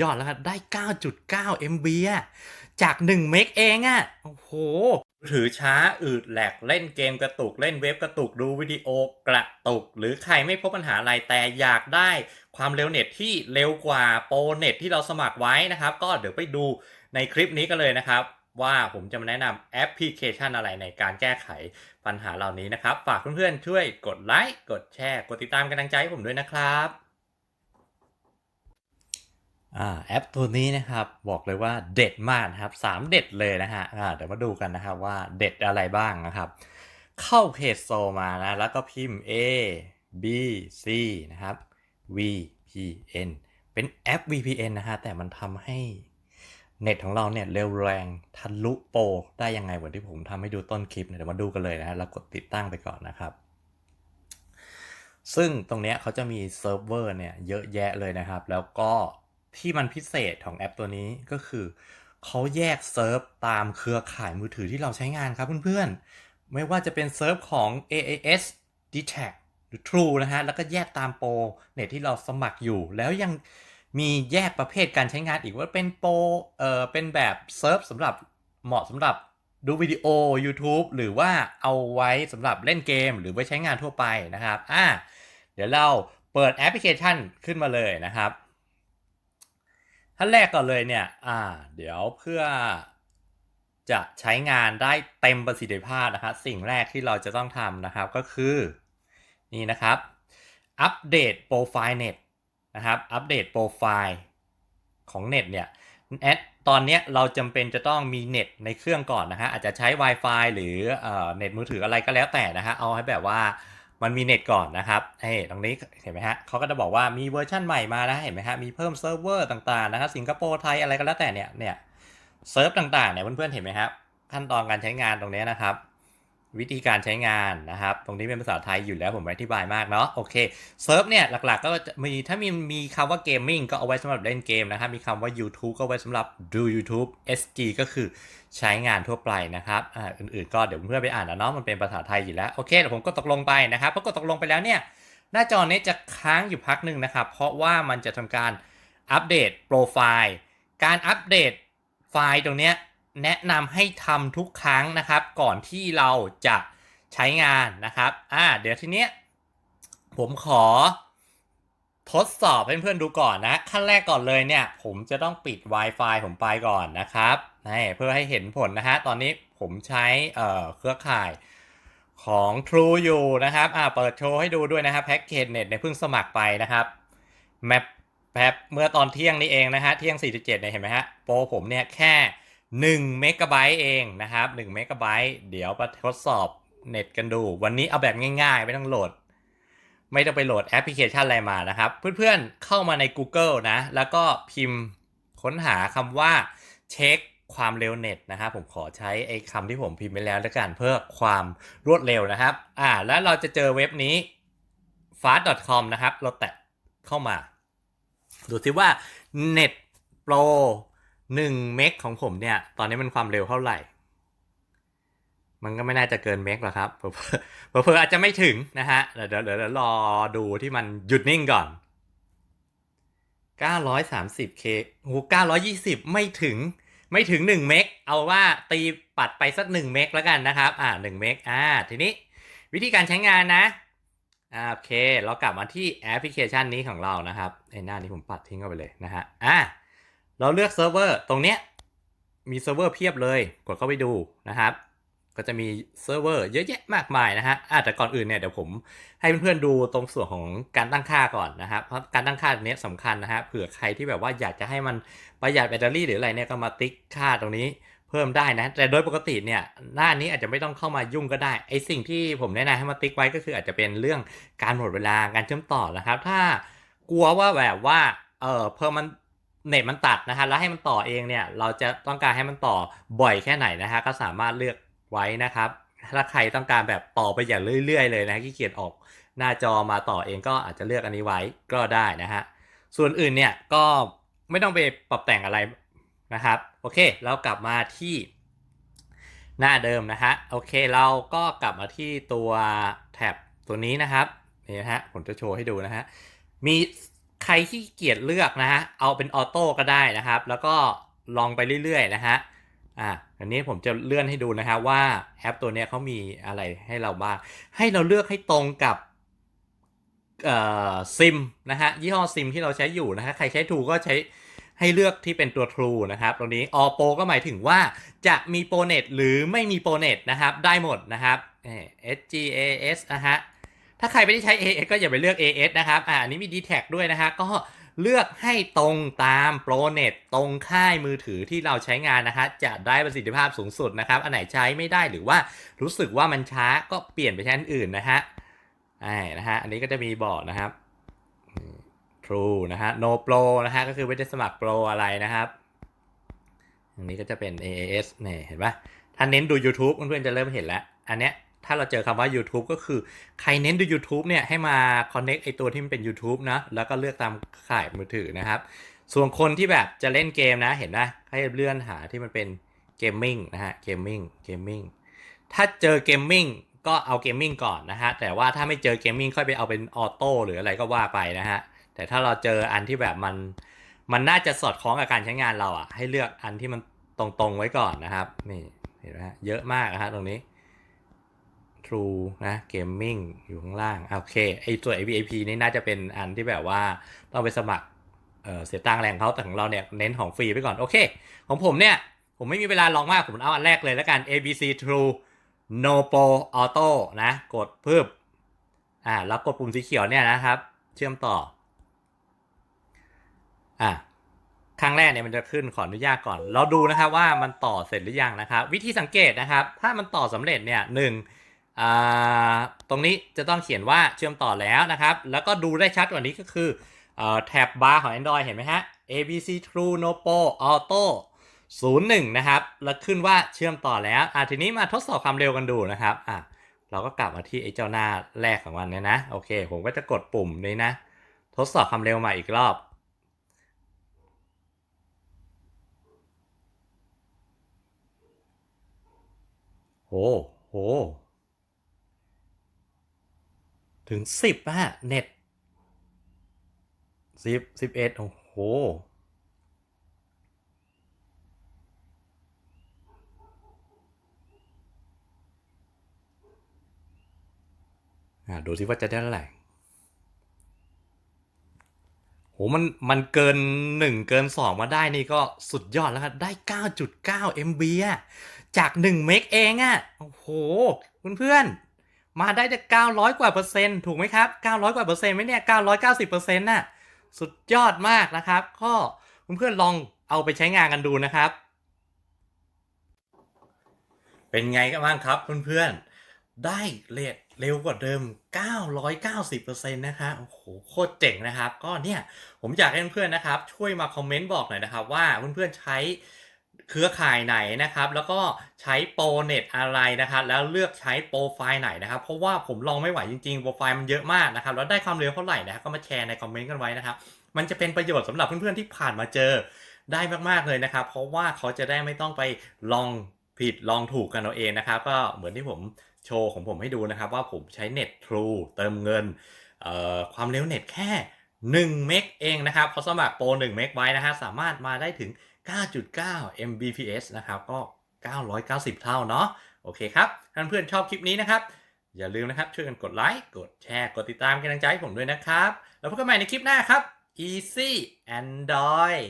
ยอดแล้วครับได้ 9.9 MB อะจาก 1 เมกเองอะโอ้โห ถือช้าอืดแหลกเล่นเกมกระตุกเล่นเว็บกระตุกดูวิดีโอกระตุก หรือใครไม่พบปัญหาอะไรแต่อยากได้ความเร็วเน็ตที่เร็วกว่าโปรเน็ตที่เราสมัครไว้นะครับ ก็เดี๋ยวไปดูในคลิปนี้กันเลยนะครับ ว่าผมจะมาแนะนำแอปพลิเคชันอะไรในการแก้ไขปัญหาเหล่านี้นะครับ ฝากเพื่อนๆช่วยกดไลค์กดแชร์ กดติดตามกำลังใจให้ผมด้วยนะครับ แอปตัวนี้นะครับบอกเลยว่าเด็ดมากนะครับสามเด็ดเลยนะฮะอ่าเดี๋ยวมาดูกันนะครับว่าเด็ดอะไรบ้างนะครับ เข้าเพจโซมานะแล้วก็พิมพ์ A B C นะครับ VPN เป็นแอป VPN นะฮะแต่มันทำให้เน็ตของเราเนี่ยเร็วแรงทะลุโปรได้ยังไงเหมือนที่ผมทำให้ดูต้นคลิปเนี่ยเดี๋ยวมาดูกันเลยนะฮะแล้วกดติดตั้งไปก่อนนะครับซึ่งตรงเนี้ยเขาจะมีเซิร์ฟเวอร์เนี่ยเยอะแยะเลยนะครับ แล้วก็ ที่มันพิเศษของแอปตัวนี้ก็คือเขาแยกเซิร์ฟตามเครือข่ายมือถือที่เราใช้งานครับเพื่อนๆ ไม่ว่าจะเป็นเซิร์ฟของ AAS d t a c หรือ True นะฮะ แล้วก็แยกตามโปรเน็ตที่เราสมัครอยู่ แล้วยังมีแยกประเภทการใช้งานอีกว่าเป็นโปรเอ่อเป็นแบบเซิร์ฟสำหรับเหมาะสำหรับดูวิดีโอ YouTube หรือว่าเอาไว้สำหรับเล่นเกม หรือไว้ใช้งานทั่วไปนะครับ อ่า เดี๋ยวเราเปิดแอปพลิเคชันขึ้นมาเลยนะครับ ท่านแรกก่อนเลยเนี่ย อ่า เดี๋ยวเพื่อจะใช้งานได้เต็มประสิทธิภาพนะครับสิ่งแรกที่เราจะต้องทำนะครับก็คือ นี่นะครับ อัปเดตโปรไฟล์เน็ตนะครับ อัปเดตโปรไฟล์ของเน็ตเนี่ยแอดตอนนี้เราจำเป็นจะต้องมีเน็ตในเครื่องก่อนนะฮะอาจจะใช้ Wi-Fi หรือเอ่อเน็ตมือถืออะไรก็แล้วแต่นะฮะเอาให้แบบว่า มันมีเน็ตก่อนนะครับเฮ้ตรงนี้เห็นไหมฮะเขาก็จะบอกว่ามีเวอร์ชั่นใหม่มาแล้วเห็นไหมฮะ มีเพิ่มเซิร์ฟเวอร์ต่างๆนะครับ สิงคโปร์ ไทย อะไรก็แล้วแต่เนี่ย เนี่ย เซิร์ฟต่างๆเนี่ยเพื่อนๆเห็นไหมครับ ขั้นตอนการใช้งานตรงนี้นะครับ วิธีการใช้งานนะครับ ตรงนี้เป็นภาษาไทยอยู่แล้วผมอธิบายมากเนาะโอเคเซิร์ฟเนี่ยหลักๆ ก็มีถ้ามีมีคำว่าเกมมิ่งก็เอาไว้สำหรับเล่นเกมนะครับ มีคำว่า YouTube ก็ไว้สำหรับดู YouTube SG ก็คือใช้งานทั่วไปนะครับอ่าอื่นๆก็เดี๋ยวเพื่อนไปอ่านนะเนาะมันเป็นภาษาไทยอยู่แล้วโอเคเดี๋ยวผมก็ตกลงไปนะครับพอกดตกลงไปแล้วเนี่ยหน้าจอนี้จะค้างอยู่พักหนึ่งนะครับ เพราะว่ามันจะทำการอัปเดตโปรไฟล์การอัปเดตไฟล์ตรงเนี้ย แนะนำให้ทำทุกครั้งนะครับ ก่อนที่เราจะใช้งานนะครับอ่าเดี๋ยวทีเนี้ยผมขอทดสอบให้เพื่อนๆดูก่อนนะ ขั้นแรกก่อนเลยเนี่ย ผมจะต้องปิด Wi-Fi ผมไปก่อนนะครับนี่เพื่อให้เห็นผลนะฮะ ตอนนี้ผมใช้เอ่อเครือข่ายของ True อยู่นะครับ อ่าเปิดโชว์ให้ดูด้วยนะครับแพ็กเกจเน็ตเนี่ยเพิ่งสมัครไปนะครับแมปแป๊บเมื่อตอนเที่ยงนี้เองนะฮะ เที่ยง 47เนี่ยเห็นไหมฮะ โปรผมเนี่ยแค่ 1เมกะไบต์เองนะครับ1เมกะไบต์เดี๋ยวมาทดสอบเน็ตกันดู วันนี้เอาแบบง่ายๆ ไม่ต้องโหลด ไม่ต้องไปโหลดแอปพลิเคชันอะไรมานะครับ เพื่อนๆเข้ามาใน Google นะ แล้วก็พิมพ์ค้นหาคำว่าเช็คความเร็วเน็ตนะครับผมขอใช้ไอ้คำที่ผมพิมพ์ไปแล้วแล้วกันเพื่อความรวดเร็วนะครับ อ่า แล้วเราจะเจอเว็บนี้ fast.com นะครับ เราแตะเข้ามา ดูซิว่าเน็ตโปร 1เมกของผมเนี่ย ตอนนี้มันความเร็วเท่าไหร่ มันก็ไม่น่าจะเกินเมกหรอกครับเผลอๆเผลออาจจะไม่ถึงนะฮะ เดี๋ยวเดี๋ยวรอดูที่มันหยุดนิ่งก่อน 930k โอ้920 ไม่ถึงไม่ถึง 1 เมก เอาว่าตีปัดไปสัก 1 เมกแล้วกันนะครับ อ่า 1 เมก อ่า ทีนี้วิธีการใช้งานนะ อ่า โอเค เรากลับมาที่แอปพลิเคชันนี้ของเรานะครับไอ้หน้านี้ผมปัดทิ้งเข้าไปเลยนะฮะ อ่า เราเลือกเซิร์ฟเวอร์ตรงเนี้ยมีเซิร์ฟเวอร์เพียบเลย กดเข้าไปดูนะครับ ก็จะมีเซิร์ฟเวอร์เยอะแยะมากมายนะฮะอะแต่ก่อนอื่นเนี่ยเดี๋ยวผมให้เพื่อนๆดูตรงส่วนของการตั้งค่าก่อนนะครับ เพราะการตั้งค่าตรงนี้สำคัญนะฮะ เผื่อใครที่แบบว่าอยากจะให้มันประหยัดแบตเตอรี่หรืออะไรเนี่ยก็มาติ๊กค่าตรงนี้เพิ่มได้นะ แต่โดยปกติเนี่ยหน้านี้อาจจะไม่ต้องเข้ามายุ่งก็ได้ ไอสิ่งที่ผมแนะนำให้มาติ๊กไว้ก็คืออาจจะเป็นเรื่องการหมดเวลาการเชื่อมต่อนะครับ ถ้ากลัวว่าแบบว่าเออเพิ่มมัน เน็ตมันตัดนะฮะแล้วให้มันต่อเองเนี่ยเราจะต้องการให้มันต่อบ่อยแค่ไหนนะฮะก็สามารถเลือกไว้นะครับ ถ้าใครต้องการแบบต่อไปอย่างเรื่อย ๆ เลยนะขี้เกียจออกหน้าจอมาต่อเองก็อาจจะเลือกอันนี้ไว้ก็ได้นะฮะส่วนอื่นเนี่ยก็ไม่ต้องไปปรับแต่งอะไรนะครับโอเคเรากลับมาที่หน้าเดิมนะฮะโอเคเราก็กลับมาที่ตัวแท็บตัวนี้นะครับนี่นะฮะผมจะโชว์ให้ดูนะฮะมี ใครที่เกียจเลือกนะฮะ เอาเป็นออโต้ก็ได้นะครับ แล้วก็ลองไปเรื่อยๆนะฮะ อะอันนี้ผมจะเลื่อนให้ดูนะครับว่าแอปตัวเนี้ยเขามีอะไรให้เราบ้าง ให้เราเลือกให้ตรงกับเอ่อซิมนะฮะยี่ห้อซิมที่เราใช้อยู่นะฮะใครใช้ True ก็ใช้ให้เลือกที่เป็นตัว True นะครับตรงนี้ All Pro ก็หมายถึงว่าจะมีโปรเน็ตหรือไม่มีโปรเน็ตนะครับ ได้หมดนะครับเอ่อ SGAS นะฮะ ถ้าใครไม่ได้ใช้ AS ก็อย่าไปเลือก AS นะครับ อ่าอันนี้มี d t แทด้วยนะฮะ ก็เลือกให้ตรงตามโปรเน็ตตรงค่ายมือถือที่เราใช้งานนะฮะจะได้ประสิทธิภาพสูงสุดนะครับ อันไหนใช้ไม่ได้หรือว่ารู้สึกว่ามันช้าก็เปลี่ยนไปใช้อันอื่นนะฮะอ่นะฮะ อันนี้ก็จะมีบอกนะครับ True นะฮะ No Pro นะฮะ ก็คือไม่ได้สมัคร Pro อะไรนะครับ อันนี้ก็จะเป็น AAS เนี่ยเห็นปะถ้าเน้นดู YouTube เพื่อนๆจะเริ่มเห็นแล้ว อันเนี้ย ถ้าเราเจอคำว่า YouTube ก็คือใครเน้นดู YouTube เนี่ยให้มา connect ไอตัวที่มันเป็น YouTube นะแล้วก็เลือกตามข่ายมือถือนะครับ ส่วนคนที่แบบจะเล่นเกมนะเห็นนะให้เลื่อนหาที่มันเป็นเกมมิ่งนะฮะเกมมิ่งเกมมิ่งถ้าเจอเกมมิ่งก็เอาเกมมิ่งก่อนนะฮะแต่ว่าถ้าไม่เจอเกมมิ่งค่อยไปเอาเป็นออโต้หรืออะไรก็ว่าไปนะฮะแต่ถ้าเราเจออันที่แบบมันมันน่าจะสอดคล้องกับการใช้งานเราอะให้เลือกอันที่มันตรงๆไว้ก่อนนะครับนี่เห็นไหมฮะเยอะมากนะฮะตรงนี้ True นะ Gaming อยู่ข้างล่าง โอเค ไอตัว VIP นี่น่าจะเป็นอันที่แบบว่าต้องไปสมัครเเสียตังค์แรงเขาแต่ของเราเนี่ยเน้นของฟรีไปก่อน โอเค ของผมเนี่ย ผมไม่มีเวลาลองมาก ผมเอาอันแรกเลยแล้วกัน ABC True No Pro Auto นะ กดเพิ่มอ่าแล้วกดปุ่มสีเขียวเนี่ยนะครับ เชื่อมต่อ อะครั้งแรกเนี่ยมันจะขึ้นขออนุญาตก่อน เราดูนะครับว่ามันต่อเสร็จหรือยังนะครับ วิธีสังเกตนะครับ ถ้ามันต่อสำเร็จเนี่ยหนึ่ง ตรงนี้จะต้องเขียนว่าเชื่อมต่อแล้วนะครับ แล้วก็ดูได้ชัดกว่านี้ก็คืออแท็บบาร์ของ Android เห็นไหมฮะ ABC True Nopo Auto 01 นะครับ แล้วขึ้นว่าเชื่อมต่อแล้วอะทีนี้มาทดสอบความเร็วกันดูนะครับอะเราก็กลับมาที่ไอ้เจ้าหน้าแรกของมันเนี่ยนะ โอเค ผมก็จะกดปุ่มนี้นะ ทดสอบความเร็วใหม่อีกรอบโหโห ถึงสิบอะเน็ตสิบสิบเอ็ดโอ้โห อ่าดูสิว่าจะได้เท่าไหร่โหมันมันเกินหนึ่งเกินสองมาได้นี่ก็สุดยอดแล้วครับ ได้ 9.9 MB อะจาก 1 เมกเองอะโอ้โห เพื่อนๆ มาได้จะ900 กว่าเปอร์เซ็นต์ถูกไหมครับ 900 กว่าเปอร์เซ็นต์ไหมเนี่ย 990เปอร์เซ็นต์น่ะ สุดยอดมากนะครับ ก็เพื่อนๆลองเอาไปใช้งานกันดูนะครับ เป็นไงกันบ้างครับเพื่อนๆ ได้เรทเร็วกว่าเดิม 990%นะคะโอ้โห โคตรเจ๋งนะครับ ก็เนี่ย ผมอยากให้เพื่อนๆ นะครับ ช่วยมาคอมเมนต์บอกหน่อยนะครับว่าเพื่อนๆ ใช้ เครือข่ายไหนนะครับ แล้วก็ใช้โปรเน็ตอะไรนะครับ แล้วเลือกใช้โปรไฟล์ไหนนะครับ เพราะว่าผมลองไม่ไหวจริงๆ โปรไฟล์มันเยอะมากนะครับ แล้วได้ความเร็วเท่าไหร่นะครับก็มาแชร์ในคอมเมนต์กันไว้นะครับ มันจะเป็นประโยชน์สำหรับเพื่อนๆที่ผ่านมาเจอได้มากๆเลยนะครับ เพราะว่าเขาจะได้ไม่ต้องไปลองผิดลองถูกกันเอาเองนะครับ ก็เหมือนที่ผมโชว์ของผมให้ดูนะครับ ว่าผมใช้เน็ต True เติมเงินความเร็วเน็ตแค่1เมกเองนะครับเพราสมัครโปร1เมกไว้นะฮะสามารถมาได้ถึง 9.9 Mbps นะครับ ก็ 990 เท่าเนาะ โอเคครับถ้าเพื่อนชอบคลิปนี้นะครับ อย่าลืมนะครับ ช่วยกันกดไลค์ กดแชร์ กดติดตามกำลังใจให้ผมด้วยนะครับ แล้วพบกันใหม่ในคลิปหน้าครับ Easy Android